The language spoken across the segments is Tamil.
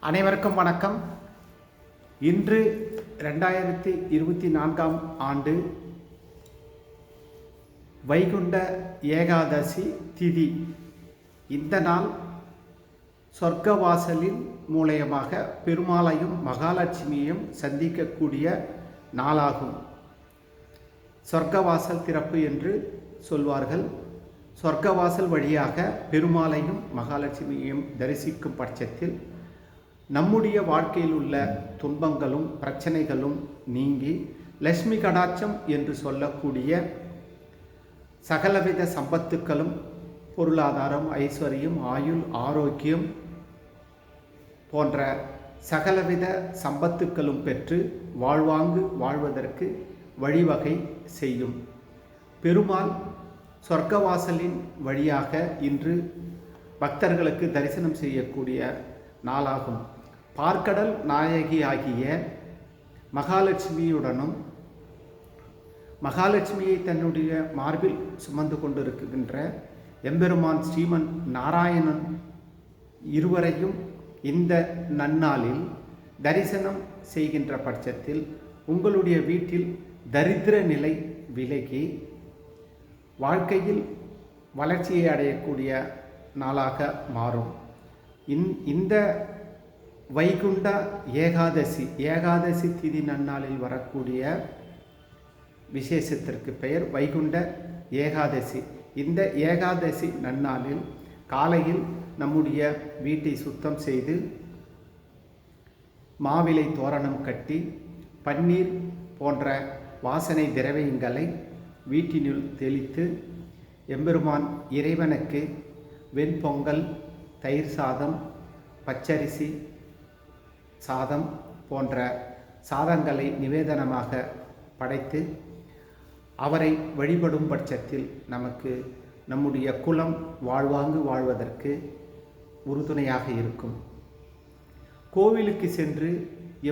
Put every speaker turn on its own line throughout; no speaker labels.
அனைவருக்கும் வணக்கம். இன்று ரெண்டாயிரத்தி இருபத்தி நான்காம் ஆண்டு வைகுண்ட ஏகாதசி திதி. இந்த நாள் சொர்க்கவாசலின் மூலயமாக பெருமாளையும் மகாலட்சுமியையும் சந்திக்கக்கூடிய நாளாகும். சொர்க்கவாசல் திறப்பு என்று சொல்வார்கள். சொர்க்கவாசல் வழியாக பெருமாளையும் மகாலட்சுமியையும் தரிசிக்கும் பட்சத்தில் நம்முடைய வாழ்க்கையில் உள்ள துன்பங்களும் பிரச்சனைகளும் நீங்கி லட்சுமி கடாட்சம் என்று சொல்லக்கூடிய சகலவித சம்பத்துக்களும் பொருளாதாரம் ஐஸ்வர்யம் ஆயுள் ஆரோக்கியம் போன்ற சகலவித சம்பத்துக்களும் பெற்று வாழ்வாங்கு வாழ்வதற்கு வழிவகை செய்யும். பெருமாள் சொர்க்கவாசலின் வழியாக இன்று பக்தர்களுக்கு தரிசனம் செய்யக்கூடிய நாளாகும். பார்க்கடல் நாயகி ஆகிய மகாலட்சுமியுடனும் மகாலட்சுமியை தன்னுடைய மார்பில் சுமந்து கொண்டிருக்கின்ற எம்பெருமான் ஸ்ரீமன் நாராயணன் இருவரையும் இந்த நன்னாளில் தரிசனம் செய்கின்ற பட்சத்தில் உங்களுடைய வீட்டில் தரித்திர நிலை விலகி வாழ்க்கையில் வளர்ச்சியை அடையக்கூடிய நாளாக மாறும். இந் இந்த வைகுண்ட ஏகாதசி ஏகாதசி திதி நன்னாளில் வரக்கூடிய விசேஷத்திற்கு பெயர் வைகுண்ட ஏகாதசி. இந்த ஏகாதசி நன்னாளில் காலையில் நம்முடைய வீட்டை சுத்தம் செய்து மாவிலை தோரணம் கட்டி பன்னீர் போன்ற வாசனை திரவியங்களை வீட்டினுள் தெளித்து எம்பெருமான் இறைவனுக்கு வெண்பொங்கல் தயிர் சாதம் பச்சரிசி சாதம் போன்ற சாதங்களை நிவேதனமாக படைத்து அவரை வழிபடும் பட்சத்தில் நமக்கு நம்முடைய குலம் வாழ்வாங்கு வாழ்வதற்கு உறுதுணையாக இருக்கும். கோவிலுக்கு சென்று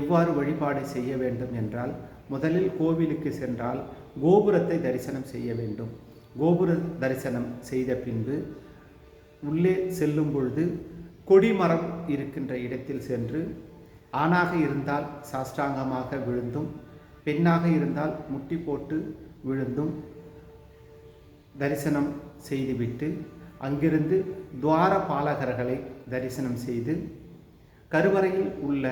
எவ்வாறு வழிபாடு செய்ய வேண்டும் என்றால் முதலில் கோவிலுக்கு சென்றால் கோபுரத்தை தரிசனம் செய்ய வேண்டும். கோபுர தரிசனம் செய்த பின்பு உள்ளே செல்லும் பொழுது கொடிமரம் இருக்கின்ற இடத்தில் சென்று ஆணாக இருந்தால் சாஷ்டாங்கமாக விழுந்தும் பெண்ணாக இருந்தால் முட்டி போட்டு விழுந்தும் தரிசனம் செய்துவிட்டு அங்கிருந்து துவார பாலகர்களை தரிசனம் செய்து கருவறையில் உள்ள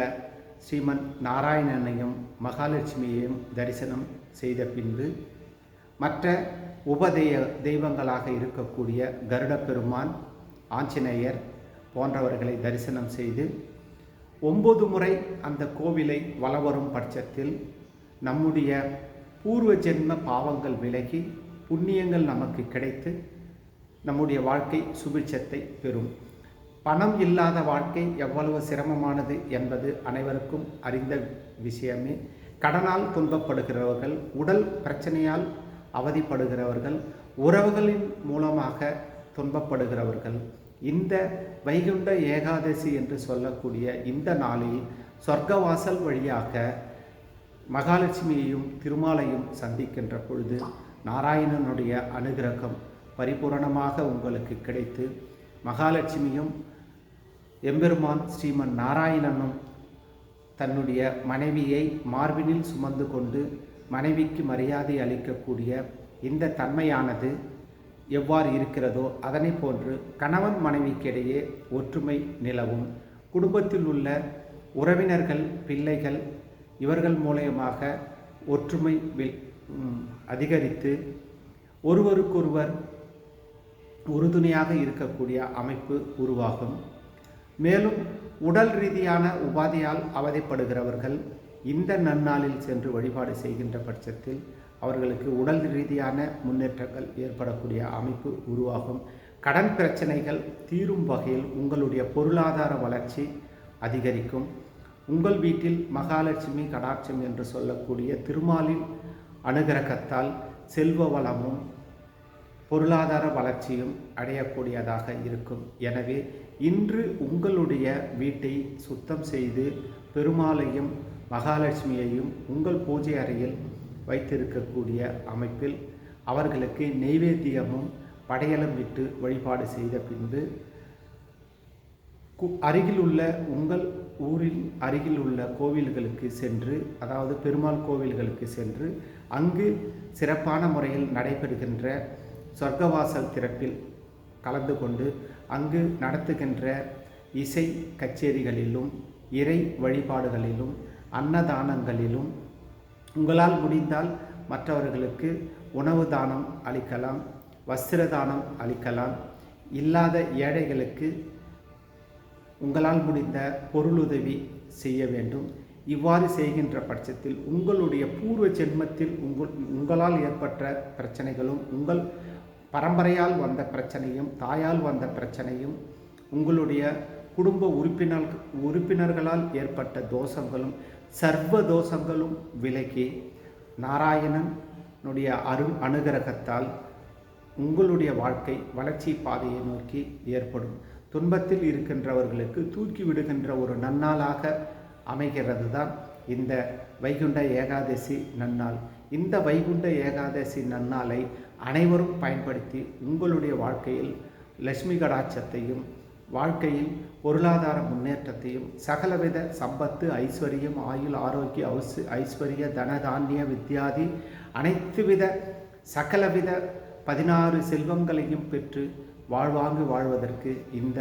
ஸ்ரீமன் நாராயணனையும் மகாலட்சுமியையும் தரிசனம் செய்த பின்பு மற்ற உபதெய தெய்வங்களாக இருக்கக்கூடிய கருடப்பெருமான் ஆஞ்சநேயர் போன்றவர்களை தரிசனம் செய்து ஒம்பது முறை அந்த கோவிலை வலவரும் பட்சத்தில் நம்முடைய பூர்வ ஜென்ம பாவங்கள் விலகி புண்ணியங்கள் நமக்கு கிடைத்து நம்முடைய வாழ்க்கை சுபிட்சத்தை பெறும். பணம் இல்லாத வாழ்க்கை எவ்வளவு சிரமமானது என்பது அனைவருக்கும் அறிந்த விஷயமே. கடனால் துன்பப்படுகிறவர்கள் உடல் பிரச்சனையால் அவதிப்படுகிறவர்கள் உறவுகளின் மூலமாக துன்பப்படுகிறவர்கள் இந்த வைகுண்ட ஏகாதசி என்று சொல்லக்கூடிய இந்த நாளில் சொர்க்கவாசல் வழியாக மகாலட்சுமியையும் திருமாலையும் சந்திக்கின்ற பொழுது நாராயணனுடைய அனுகிரகம் பரிபூரணமாக உங்களுக்கு கிடைத்து மகாலட்சுமியும் எம்பெருமான் ஸ்ரீமன் நாராயணனும் தன்னுடைய மனைவியை மார்பினில் சுமந்து கொண்டு மனைவிக்கு மரியாதை அளிக்கக்கூடிய இந்த தன்மையானது எவ்வாறு இருக்கிறதோ அதனை போன்று கணவன் மனைவிக்கிடையே ஒற்றுமை நிலவும். குடும்பத்தில் உள்ள உறவினர்கள் பிள்ளைகள் இவர்கள் மூலயமாக ஒற்றுமை வில் அதிகரித்து ஒருவருக்கொருவர் உறுதுணையாக இருக்கக்கூடிய அமைப்பு உருவாகும். மேலும் உடல் ரீதியான உபாதையால் அவதிப்படுகிறவர்கள் இந்த நன்னாளில் சென்று வழிபாடு செய்கின்ற பட்சத்தில் அவர்களுக்கு உடல் ரீதியான முன்னேற்றங்கள் ஏற்படக்கூடிய அமைப்பு உருவாகும். கடன் பிரச்சனைகள் தீரும் வகையில் உங்களுடைய பொருளாதார வளர்ச்சி அதிகரிக்கும். உங்கள் வீட்டில் மகாலட்சுமி கடாட்சம் என்று சொல்லக்கூடிய திருமாலின் அனுகிரகத்தால் செல்வ வளமும் பொருளாதார வளர்ச்சியும் அடையக்கூடியதாக இருக்கும். எனவே இன்று உங்களுடைய வீட்டை சுத்தம் செய்து பெருமாளையும் மகாலட்சுமியையும் உங்கள் பூஜை அறையில் வைத்திருக்கக்கூடிய அமைப்பில் அவர்களுக்கு நெய்வேத்தியமும் படையலம் விட்டு வழிபாடு செய்த பின்பு கு அருகிலுள்ள உங்கள் ஊரில் அருகில் உள்ள கோவில்களுக்கு சென்று அதாவது பெருமாள் கோவில்களுக்கு சென்று அங்கு சிறப்பான முறையில் நடைபெறுகின்ற சொர்க்கவாசல் திறப்பில் கலந்து கொண்டு அங்கு நடத்துகின்ற இசை கச்சேரிகளிலும் இறை வழிபாடுகளிலும் அன்னதானங்களிலும் உங்களால் முடிந்தால் மற்றவர்களுக்கு உணவு தானம் அளிக்கலாம் வஸ்திர தானம் அளிக்கலாம். இல்லாத ஏழைகளுக்கு உங்களால் முடிந்த பொருளுதவி செய்ய வேண்டும். இவ்வாறு செய்கின்ற பட்சத்தில் உங்களுடைய பூர்வ ஜென்மத்தில் உங்கள் உங்களால் ஏற்பட்ட பிரச்சனைகளும் உங்கள் பரம்பரையால் வந்த பிரச்சனையும் தாயால் வந்த பிரச்சனையும் உங்களுடைய குடும்ப உறுப்பினர் உறுப்பினர்களால் ஏற்பட்ட தோஷங்களும் சர்வ தோஷங்களும் விலகி நாராயணனுடைய அரு அனுகிரகத்தால் உங்களுடைய வாழ்க்கை வளர்ச்சி பாதையை நோக்கி ஏற்படும். துன்பத்தில் இருக்கின்றவர்களுக்கு தூக்கி விடுகின்ற ஒரு நன்னாளாக அமைகிறது தான் இந்த வைகுண்ட ஏகாதசி நன்னாள். இந்த வைகுண்ட ஏகாதசி நன்னாளை அனைவரும் பயன்படுத்தி உங்களுடைய வாழ்க்கையில் லட்சுமி கடாட்சத்தையும் வாழ்க்கையில் பொருளாதார முன்னேற்றத்தையும் சகலவித சம்பத்து ஐஸ்வர்யம் ஆயுள் ஆரோக்கிய ஔஸ் ஐஸ்வர்ய தனதானிய வித்யாதி அனைத்து வித சகலவித பதினாறு செல்வங்களையும் பெற்று வாழ்வாங்கு வாழ்வதற்கு இந்த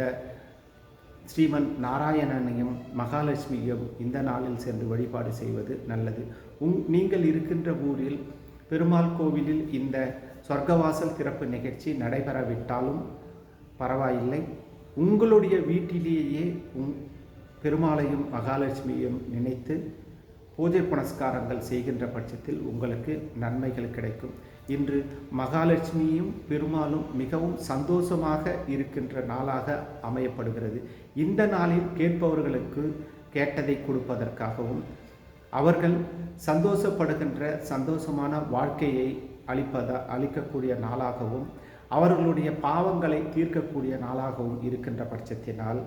ஸ்ரீமன் நாராயணனையும் மகாலட்சுமியும் இந்த நாளில் சென்று வழிபாடு செய்வது நல்லது. உங் நீங்கள் இருக்கின்ற ஊரில் பெருமாள் கோவிலில் இந்த சொர்க்கவாசல் திறப்பு நிகழ்ச்சி நடைபெறவிட்டாலும் பரவாயில்லை. உங்களுடைய வீட்டிலேயே உங் பெருமாளையும் மகாலட்சுமியையும் நினைத்து பூஜை புனஸ்காரங்கள் செய்கின்ற பட்சத்தில் உங்களுக்கு நன்மைகள் கிடைக்கும். இன்று மகாலட்சுமியும் பெருமாளும் மிகவும் சந்தோஷமாக இருக்கின்ற நாளாக அமையப்படுகிறது. இந்த நாளில் கேட்பவர்களுக்கு கேட்டதை கொடுப்பதற்காகவும் அவர்கள் சந்தோஷப்படுகின்ற சந்தோஷமான வாழ்க்கையை அளிப்பத அளிக்கக்கூடிய நாளாகவும் அவர்களுடைய பாவங்களை தீர்க்கக்கூடிய நாளாகவும் இருக்கின்ற பட்சத்தினால்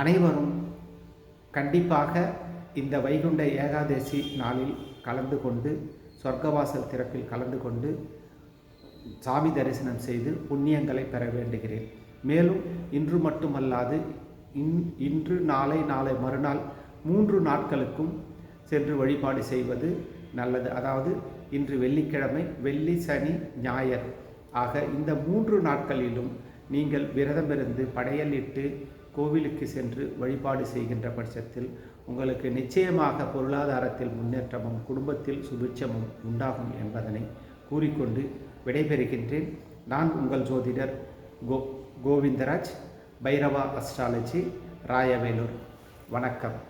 அனைவரும் கண்டிப்பாக இந்த வைகுண்ட ஏகாதசி நாளில் கலந்து கொண்டு சொர்க்கவாசல் திறப்பில் கலந்து கொண்டு சாமி தரிசனம் செய்து புண்ணியங்களை பெற வேண்டுகிறேன். மேலும் இன்று மட்டுமல்லாது இன் இன்று நாளை நாளை மறுநாள் மூன்று நாட்களுக்கும் சென்று வழிபாடு செய்வது நல்லது. அதாவது இன்று வெள்ளிக்கிழமை வெள்ளி சனி ஞாயர் ஆக இந்த மூன்று நாட்களிலும் நீங்கள் விரதமிருந்து படையலிட்டு கோவிலுக்கு சென்று வழிபாடு செய்கின்ற பட்சத்தில் உங்களுக்கு நிச்சயமாக பொருளாதாரத்தில் முன்னேற்றமும் குடும்பத்தில் சுபிட்சமும் உண்டாகும் என்பதனை கூறிக்கொண்டு விடைபெறுகின்றேன். நான் உங்கள் ஜோதிடர் கோ கோவிந்தராஜ் பைரவா அஸ்ட்ராலஜி ராயவேலூர். வணக்கம்.